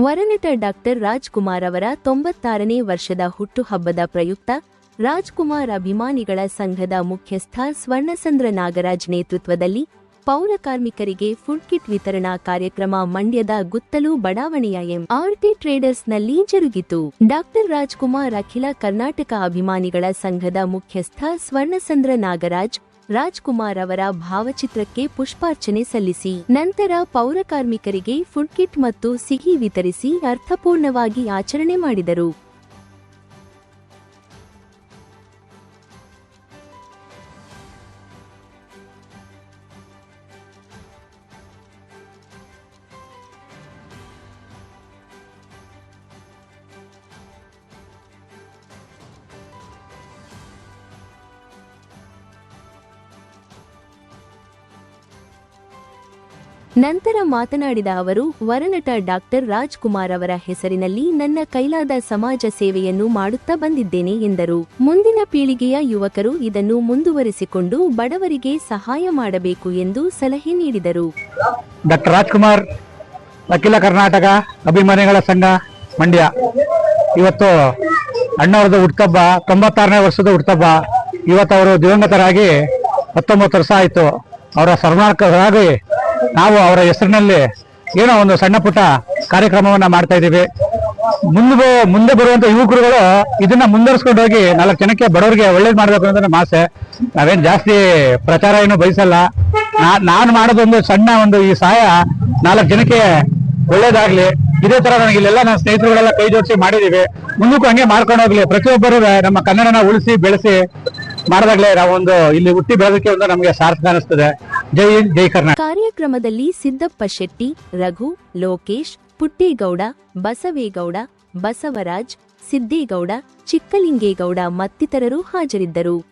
ವರನಟ doctor Rajkumar ಅವರ ತೊಂಬತ್ತಾರನೇ ವರ್ಷದ ಹುಟ್ಟುಹಬ್ಬದ ಪ್ರಯುಕ್ತ ರಾಜ್ಕುಮಾರ್ ಅಭಿಮಾನಿಗಳ ಸಂಘದ ಮುಖ್ಯಸ್ಥ ಸ್ವರ್ಣಸಂದ್ರ ನಾಗರಾಜ್ ನೇತೃತ್ವದಲ್ಲಿ ಪೌರ ಕಾರ್ಮಿಕರಿಗೆ ಫುಡ್ ಕಿಟ್ ವಿತರಣಾ ಕಾರ್ಯಕ್ರಮ ಮಂಡ್ಯದ ಗುತ್ತಲು ಬಡಾವಣೆಯ ಎಂ ಆರ್ಟಿ ಟ್ರೇಡರ್ಸ್ನಲ್ಲಿ ಜರುಗಿತು. ಡಾಕ್ಟರ್ ರಾಜ್ಕುಮಾರ್ ಅಖಿಲ ಕರ್ನಾಟಕ ಅಭಿಮಾನಿಗಳ ಸಂಘದ ಮುಖ್ಯಸ್ಥ ಸ್ವರ್ಣಸಂದ್ರ ನಾಗರಾಜ್ ರಾಜ್ಕುಮಾರ್ ಅವರ ಭಾವಚಿತ್ರಕ್ಕೆ ಪುಷ್ಪಾರ್ಚನೆ ಸಲ್ಲಿಸಿ, ನಂತರ ಪೌರಕಾರ್ಮಿಕರಿಗೆ ಫುಡ್ ಕಿಟ್ ಮತ್ತು ಸಿಹಿ ವಿತರಿಸಿ ಅರ್ಥಪೂರ್ಣವಾಗಿ ಆಚರಣೆ ಮಾಡಿದರು. ನಂತರ ಮಾತನಾಡಿದ ಅವರು, ವರನಟ ಡಾಕ್ಟರ್ ರಾಜ್ಕುಮಾರ್ ಅವರ ಹೆಸರಿನಲ್ಲಿ ನನ್ನ ಕೈಲಾದ ಸಮಾಜ ಸೇವೆಯನ್ನು ಮಾಡುತ್ತಾ ಬಂದಿದ್ದೇನೆ ಎಂದರು. ಮುಂದಿನ ಪೀಳಿಗೆಯ ಯುವಕರು ಇದನ್ನು ಮುಂದುವರಿಸಿಕೊಂಡು ಬಡವರಿಗೆ ಸಹಾಯ ಮಾಡಬೇಕು ಎಂದು ಸಲಹೆ ನೀಡಿದರು. ಡಾಕ್ಟರ್ ರಾಜ್ಕುಮಾರ್ ಅಖಿಲ ಕರ್ನಾಟಕ ಅಭಿಮಾನಿಗಳ ಸಂಘ ಮಂಡ್ಯ. ಇವತ್ತು ಅಣ್ಣವರದ ಹುಟ್ಟಬ್ಬ ತೊಂಬತ್ತಾರನೇ ವರ್ಷದ ಹುಟ್ಟಬ್ಬ ಇವತ್ತು ಅವರು ದಿವಂಗತರಾಗಿ ಹತ್ತೊಂಬತ್ತು ವರ್ಷ ಆಯಿತು. ಅವರ ಸ್ಮರಣಾರ್ಥವಾಗಿ ನಾವು ಅವರ ಹೆಸರಿನಲ್ಲಿ ಏನೋ ಒಂದು ಸಣ್ಣ ಪುಟ್ಟ ಕಾರ್ಯಕ್ರಮವನ್ನ ಮಾಡ್ತಾ ಇದ್ದೀವಿ. ಮುಂದೆ ಮುಂದೆ ಬರುವಂತ ಯುವಕರುಗಳು ಇದನ್ನ ಮುಂದುವರಿಸ್ಕೊಂಡು ಹೋಗಿ ನಾಲ್ಕು ಜನಕ್ಕೆ ಬಡವರಿಗೆ ಒಳ್ಳೇದು ಮಾಡ್ಬೇಕು ಅಂತ ನಮ್ಮ ಆಸೆ. ನಾವೇನ್ ಜಾಸ್ತಿ ಪ್ರಚಾರ ಏನು ಬಯಸಲ್ಲ. ನಾನು ಮಾಡೋದೊಂದು ಸಣ್ಣ ಒಂದು ಈ ಸಹಾಯ ನಾಲ್ಕು ಜನಕ್ಕೆ ಒಳ್ಳೇದಾಗ್ಲಿ. ಇದೇ ತರ ನನಗೆ ಇಲ್ಲೆಲ್ಲ ನನ್ನ ಸ್ನೇಹಿತರುಗಳೆಲ್ಲ ಕೈ ಜೋಡಿಸಿ ಮಾಡಿದೀವಿ. ಮುಂದಕ್ಕೂ ಹಂಗೆ ಮಾಡ್ಕೊಂಡು ಹೋಗ್ಲಿ. ಪ್ರತಿಯೊಬ್ಬರು ನಮ್ಮ ಕನ್ನಡನ ಉಳಿಸಿ ಬೆಳೆಸಿ ಮಾಡಿದಾಗ್ಲೇ ನಾವೊಂದು ಇಲ್ಲಿ ಹುಟ್ಟಿ ಬೆಳೆದಕ್ಕೆ ಒಂದು ನಮಗೆ ಸಾರ್ಥಕ ಅನಿಸ್ತದೆ. ಜೈ ಜೈ ಕಾರ್ಯಕ್ರಮದಲ್ಲಿ ಸಿದ್ದಪ್ಪ ಶೆಟ್ಟಿ ರಘು ಲೋಕೇಶ್ ಪುಟ್ಟೇಗೌಡ ಬಸವೇಗೌಡ ಬಸವರಾಜ್ ಸಿದ್ದೇಗೌಡ ಚಿಕ್ಕಲಿಂಗೇಗೌಡ ಮತ್ತಿತರರು ಹಾಜರಿದ್ದರು.